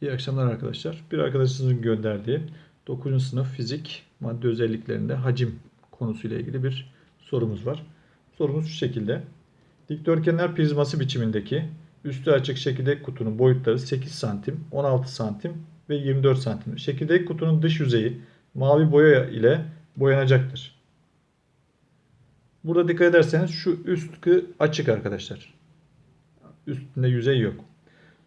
İyi akşamlar arkadaşlar. Bir arkadaşınızın gönderdiği 9. sınıf fizik madde özelliklerinde hacim konusuyla ilgili bir sorumuz var. Sorumuz şu şekilde. Dikdörtgenler prizması biçimindeki üstü açık çekirdek kutunun boyutları 8 santim, 16 santim ve 24 santim. Çekirdek kutunun dış yüzeyi mavi boya ile boyanacaktır. Burada dikkat ederseniz şu üstü açık arkadaşlar. Üstünde yüzey yok.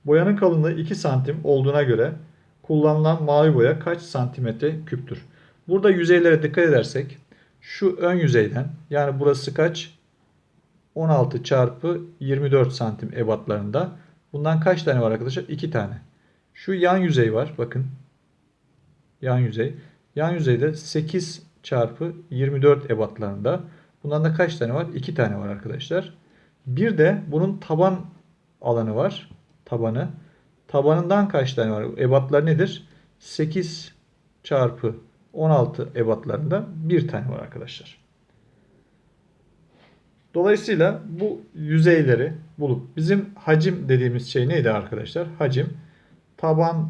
Boyanın kalınlığı 2 santim olduğuna göre kullanılan mavi boya kaç santimetre küptür? Burada yüzeylere dikkat edersek şu ön yüzeyden yani burası kaç? 16 çarpı 24 santim ebatlarında. Bundan kaç tane var arkadaşlar? 2 tane. Şu yan yüzey var. Bakın. Yan yüzey. Yan yüzeyde 8 çarpı 24 ebatlarında. Bundan da kaç tane var? 2 tane var arkadaşlar. Bir de bunun taban alanı var. Tabanı. Tabanından kaç tane var? Ebatlar nedir? 8 çarpı 16 ebatlarında bir tane var arkadaşlar. Dolayısıyla bu yüzeyleri bulup bizim hacim dediğimiz şey neydi arkadaşlar? Hacim taban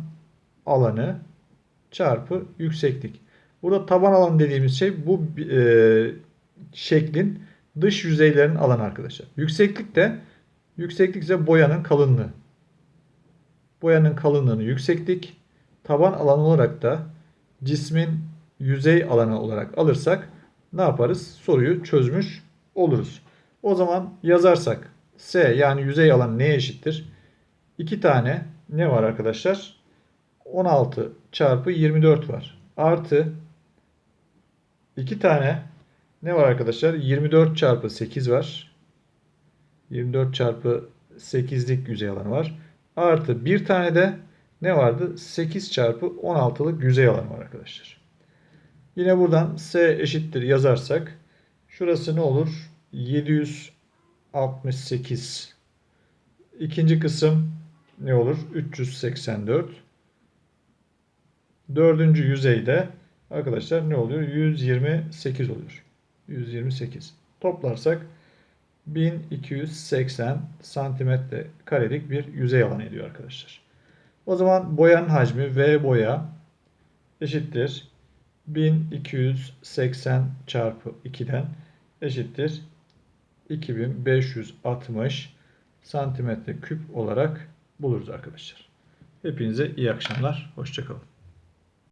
alanı çarpı yükseklik. Burada taban alanı dediğimiz şey bu e, şeklin dış yüzeylerin alanı arkadaşlar. Yükseklik de yükseklik ise boyanın kalınlığı. Boyanın kalınlığını yükseklik, taban alanı olarak da cismin yüzey alanı olarak alırsak ne yaparız? Soruyu çözmüş oluruz. O zaman yazarsak S yani yüzey alanı neye eşittir? 2 tane ne var arkadaşlar? 16 çarpı 24 var. Artı 2 tane ne var arkadaşlar? 24 çarpı 8 var. 24 çarpı 8'lik yüzey alanı var. Artı bir tane de ne vardı? 8 çarpı 16'lık yüzey alanı var arkadaşlar. Yine buradan S eşittir yazarsak şurası ne olur? 768. İkinci kısım ne olur? 384. Dördüncü yüzeyde arkadaşlar ne oluyor? 128 oluyor. 128. Toplarsak 1280 santimetre karelik bir yüzey alanı ediyor arkadaşlar. O zaman boyanın hacmi V boya eşittir 1280 çarpı 2'den eşittir 2560 santimetre küp olarak buluruz arkadaşlar. Hepinize iyi akşamlar. Hoşçakalın.